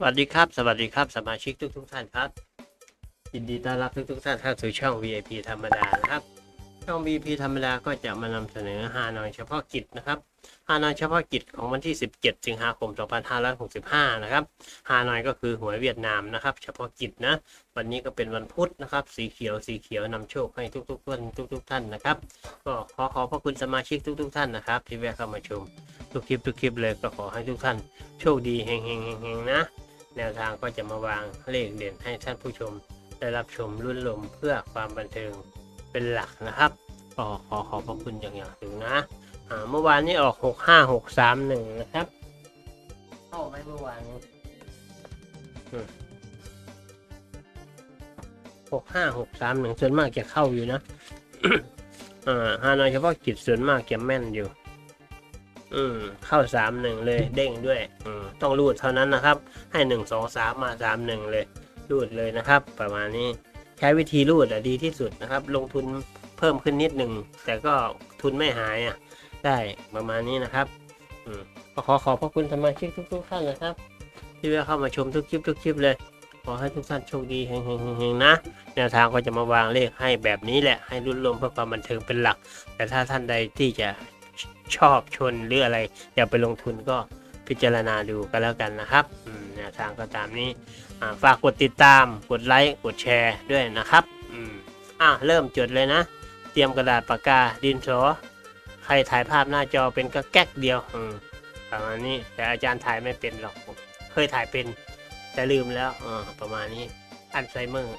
สวัสดีครับ สวัสดีครับ สมาชิกทุกทุกท่านครับ ยินดีต้อนรับทุกทุกท่านเข้าสู่ช่อง VIP ธรรมดานะครับ ช่อง VIP ธรรมดาก็จะมานำเสนอฮานอยเฉพาะกิจนะครับฮานอยเฉพาะกิจของวันที่ 17 สิงหาคม 2565 นะครับฮานอยก็คือหวยเวียดนามนะครับ เฉพาะกิจนะ วันนี้ก็เป็นวันพุธนะครับ สีเขียว สีเขียวนำโชคให้ทุกๆท่านทุก ๆ ท่านนะครับ ก็ขอขอบพระคุณสมาชิกทุก ๆ ท่านนะครับ ที่แวะเข้ามาชมทุกคลิปทุกคลิปเลยก็ขอให้ทุกท่านโชคดีเฮงเฮงเฮงเฮงๆนะ แนวทางก็จะมาวางเลขเด่นให้ท่านผู้ชม ได้รับชมรุ่นลมเพื่อความบันเทิงเป็นหลักนะครับก็ขอขอบพระคุณอย่างอย่างสูงนะอ่าเมื่อวานนี้ออกหกห้าหกสามหนึ่งนะครับเข้าไหมเมื่อวานนี้หกห้าหกสามหนึ่งส่วนมากจะเข้าอยู่นะอ่าฮานอยเฉพาะกิจส่วนมากจะแม่นอยู่ อืมเข้าสามหนึ่งเลยเด้งด้วย อืมต้องรูดเท่านั้นนะครับ ให้หนึ่งสองสามมาสามหนึ่งเลย รูดเลยนะครับ ประมาณนี้ใช้วิธีรูดอะดีที่สุดนะครับ ลงทุนเพิ่มขึ้นนิดหนึ่งแต่ก็ทุนไม่หายอะ ได้ประมาณนี้นะครับ อืมก็ขอขอบพระคุณสมาชิกทุกๆท่านนะครับ ที่แวะเข้ามาชมทุกคลิปทุกคลิปเลยขอให้ทุกท่านโชคดีเฮงๆๆๆนะ แนวทางก็จะมาวางเลขให้แบบนี้แหละ ให้รุ่นลมเพื่อความบันเทิงเป็นหลัก แต่ถ้าท่านใดที่จะ ชอบชนหรืออะไรอยากไปลงทุนก็พิจารณาดูกันแล้วกันนะครับแนวทางก็ตามนี้ฝากกดติดตาม กดไลค์ กดแชร์ด้วยนะครับอะเริ่มจดเลยนะ เตรียมกระดาษปากกาดินสอใครถ่ายภาพหน้าจอเป็นก็แก๊กเดียวประมาณนี้แต่อาจารย์ถ่ายไม่เป็นหรอกเคยถ่ายเป็นแต่ลืมแล้วอประมาณนี้อัลไซเมอร์